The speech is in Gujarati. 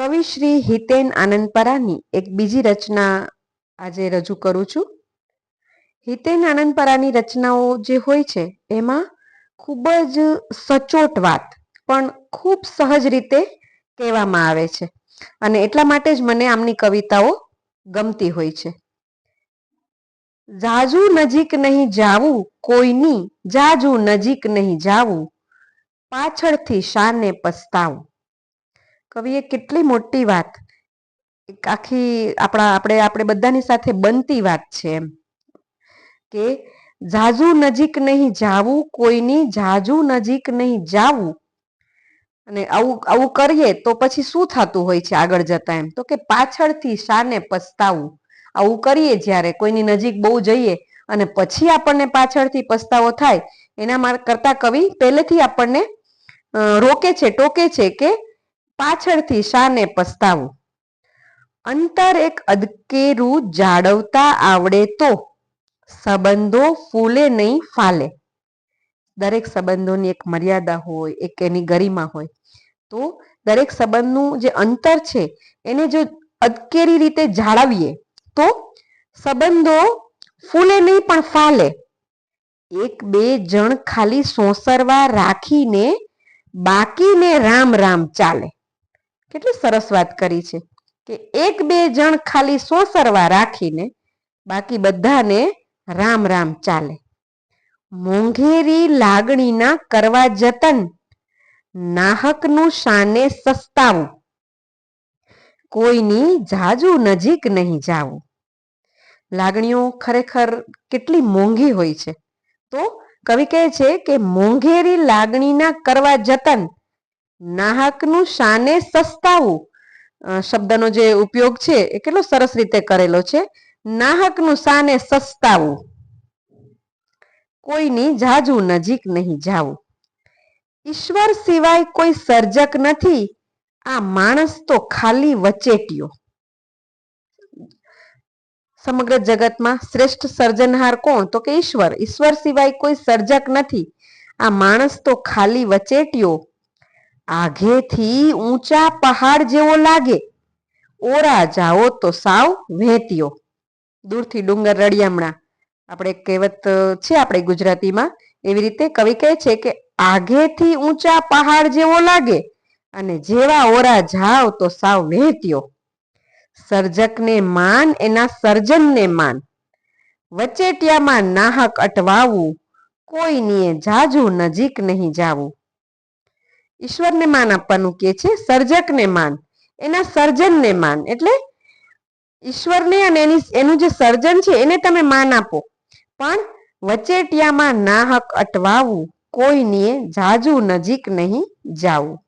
કવિ શ્રી હિતેન આનંદપરાની એક બીજી રચના આજે રજૂ કરું છું. હિતેન આનંદપરાની રચનાઓ જે હોય છે, એમાં ખૂબ જ સચોટ વાત, પણ ખૂબ સહજ રીતે કહેવામાં આવે છે. અને એટલા માટે જ મને આમની કવિતાઓ ગમતી હોય છે. જાજુ નજીક નહીં જાવું, કોઈની જાજુ નજીક નહીં જાવું, પાછળથી શાને પસ્તાવું કવિએ કેટલી મોટી વાત. એક આખી આપણા, આપણે આપણે બધાની સાથે બનતી વાત છે એમ. કે જાજુ નજીક નહીં જાવું, કોઈની જાજુ નજીક નહીં જાવું. અને આવું આવું કરીએ તો પછી શું થતું હોય છે આગળ જતા એમ? તો કે પાછળથી શાને પસ્તાવું. આવું કરીએ જ્યારે કોઈની નજીક બહુ જઈએ અને પછી આપણને પાછળથી પસ્તાવો થાય, એના કરતા કવિ પહેલેથી આપણને રોકે છે, ટોકે છે કે પાછળથી શાને પસ્તાવું. અંતર એક અદકેરું જાળવતા આવડે તો સંબંધો ફૂલે નહીં ફાલે. દરેક સંબંધોની એક મર્યાદા હોય, એક એની ગરિમા હોય, તો દરેક સંબંધનું જે અંતર છે, એને જો અદકેરી રીતે જાળવીએ, તો સંબંધો ફૂલે નહીં પણ ફાલે. એક બે જણ ખાલી સોસરવા રાખીને બાકીને રામ રામ ચાલે. કેટલી સરસ વાત કરી છે કે એક બે જણ ખાલી સોસરવા રાખીને બાકી બધાને રામ રામ ચાલે. મોંઘેરી લાગણીના કરવા જતન, નાહકનું શાને સસ્તાવું, કોઈની જાજુ નજીક નહીં જાવું. લાગણીઓ ખરેખર કેટલી મોંઘી હોય છે. તો કવિ કહે છે કે મોંઘેરી લાગણીના કરવા જતન નાહકનું શાને સસ્તાવું? શબ્દનો જે ઉપયોગ છે એ કેટલો સરસ રીતે કરેલો છે? નાહકનું શાને સસ્તાવું? કોઈની જાજુ નજીક નહીં જાવું. ઈશ્વર સિવાય કોઈ સર્જક નથી. આ માણસ તો ખાલી વચેટિયો. સમગ્ર જગતમાં શ્રેષ્ઠ સર્જનહાર કોણ? તો કે ઈશ્વર. ઈશ્વર સિવાય કોઈ સર્જક નથી. આ માણસ તો ખાલી વચેટિયો. આઘેથી ઊંચા પહાડ જેવો લાગે. ઓરા જાઓ તો સાવ વહેતીયો દૂરથી ડુંગર રળિયામણા આપણે કહેવત છે આપણે ગુજરાતીમાં. એવી રીતે કવિ કહે છે કે આઘેથી ઊંચા પહાડ જેવો લાગે અને જેવા ઓરા જાવ તો સાવ વહેત્યો સર્જકને માન, એના સર્જનને માન. વચેટિયામાં નાહક અટવાવું, કોઈની જાજુ નજીક નહીં જાવું. ઈશ્વરને માન આપવાનું કે છે, સર્જકને માન. એના સર્જનને માન. એટલે ઈશ્વરને અને એની, એનું જે સર્જન છે, એને તમે માન આપો. પણ વચેટિયામાં નાહક અટવાવું કોઈની જાજુ નજીક નહીં જાવું.